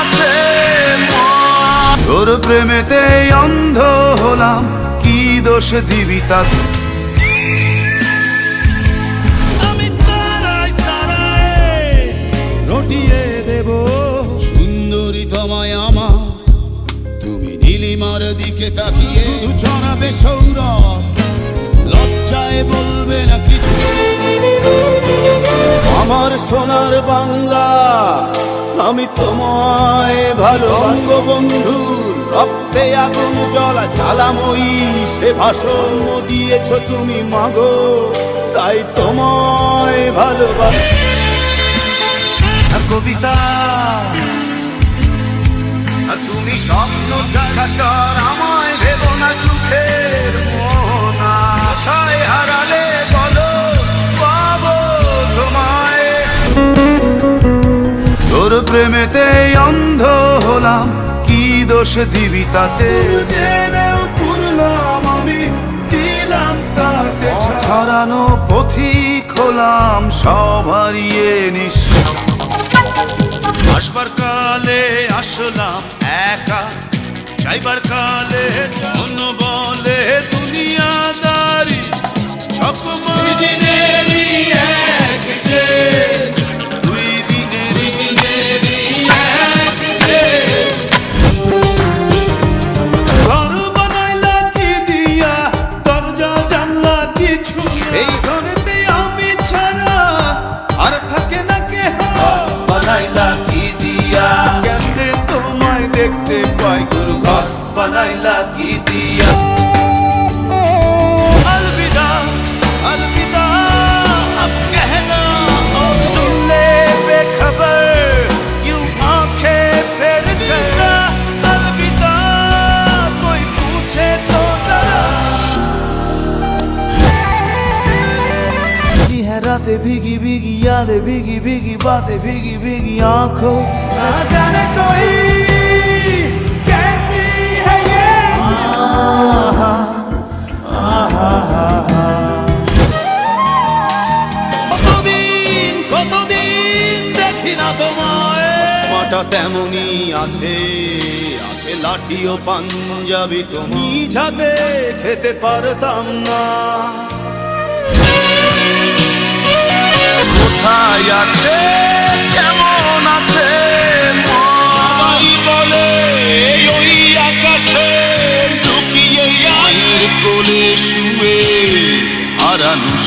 আছেন তোর প্রেমেতে অন্ধ হলাম, কি দোষ দিবি তাতে রটিয়ে দেব। সুন্দরী তোমায় আমার, তুমি নীলিমার দিকে তাকিয়ে দুজনাবে সৌরভ লজ্জায় বলবে নাকি আমার সোনার বাংলা আমি তোমায় ভালো বন্ধু রক্তে আগুন জলা জ্বালাময়ী সে ভাষণ দিয়েছ তুমি মাগো তাই তোমায় ভালোবাসি। কবিতা তুমি স্বপ্ন চাকাচর আমায় ভেবো না সুখের তোর প্রেমেতে অন্ধ হলাম। কি দোষ দিবি তাতে? জেনেও পুরলাম আমি দিলাম তাতে ছাড়। হারানো পথিক হলাম সব হারিয়ে নিঃস। আসবার কালে আসলাম একা যাইবার কালে বলে বানাইলা কি দিয়া अलविदा अलविदा अब कहना और सुन ले बेखबर यूं आंखें फेर कर अलविदा कोई पूछे तो जरा सी है रातें भीगी भीगी यादें भीगी भीगी बातें भीगी भीगी आंखों ना মাটা তেমনি আছে আছে লাঠি ও পাঞ্জাবি তুমি যাতে খেতে পারতাম না। কোথায় আছে কেমন আছে সবাই বলে ওই আকাশে লুকিয়ে কোলে শুয়ে হারানো